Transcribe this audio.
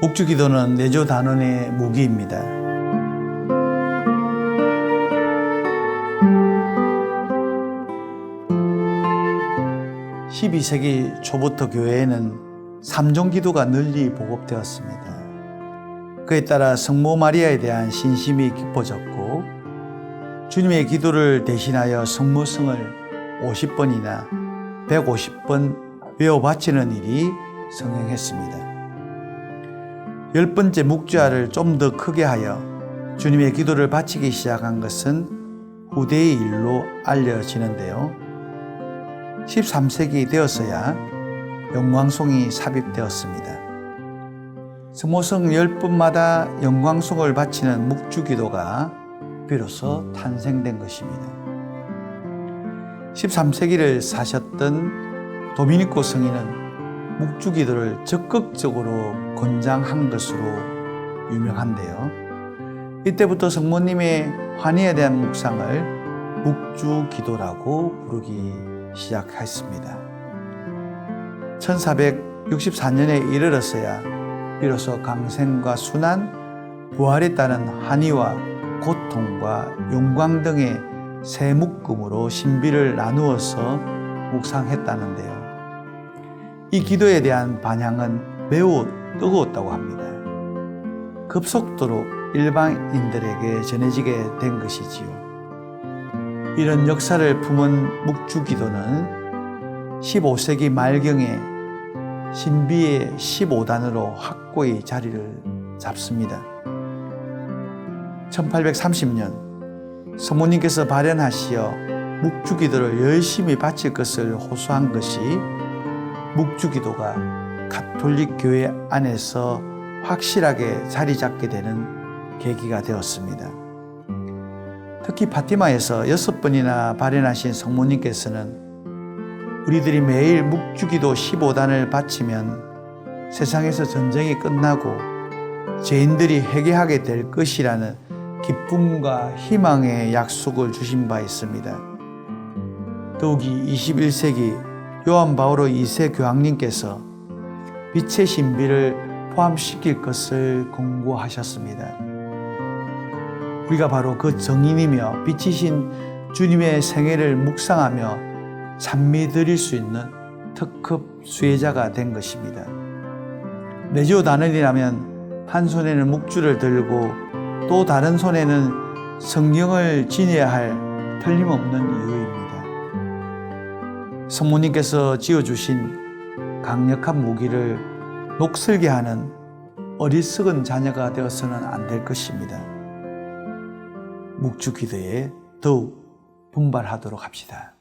묵주기도는 내조 단원의 무기입니다. 12세기 초부터 교회에는 삼종 기도가 널리 보급되었습니다. 그에 따라 성모 마리아에 대한 신심이 깊어졌고 주님의 기도를 대신하여 성모성을 50번이나 150번 외워 바치는 일이 성행했습니다. 열 번째 묵주화를 좀 더 크게 하여 주님의 기도를 바치기 시작한 것은 후대의 일로 알려지는데요. 13세기 되어서야 영광송이 삽입되었습니다. 스모성 10분마다 영광송을 바치는 묵주기도가 비로소 탄생된 것입니다. 13세기를 사셨던 도미니코 성인은 묵주기도를 적극적으로 권장한 것으로 유명한데요. 이때부터 성모님의 환희에 대한 묵상을 묵주 기도라고 부르기 시작했습니다. 1464년에 이르렀어야 비로소 강생과 순환, 부활에 따른 한의와 고통과 영광 등의 세 묶음으로 신비를 나누어서 묵상했다는데요. 이 기도에 대한 반향은 매우 뜨거웠다고 합니다. 급속도로 일반인들에게 전해지게 된 것이지요. 이런 역사를 품은 묵주기도는 15세기 말경에 신비의 15단으로 확고히 자리를 잡습니다. 1830년 성모님께서 발현하시어 묵주기도를 열심히 바칠 것을 호소한 것이 묵주기도가 가톨릭 교회 안에서 확실하게 자리 잡게 되는 계기가 되었습니다. 특히 파티마에서 여섯 번이나 발현하신 성모님께서는 우리들이 매일 묵주기도 15단을 바치면 세상에서 전쟁이 끝나고 죄인들이 회개하게 될 것이라는 기쁨과 희망의 약속을 주신 바 있습니다. 더욱이 21세기 요한 바오로 2세 교황님께서 빛의 신비를 포함시킬 것을 공고하셨습니다. 우리가 바로 그 정인이며 빛이신 주님의 생애를 묵상하며 찬미 드릴 수 있는 특급 수혜자가 된 것입니다. 내지오 단원이라면 한 손에는 묵주를 들고 또 다른 손에는 성경을 지녀야 할 틀림없는 이유입니다. 성모님께서 지어주신 강력한 무기를 녹슬게 하는 어리석은 자녀가 되어서는 안 될 것입니다. 묵주 기도에 더욱 분발하도록 합시다.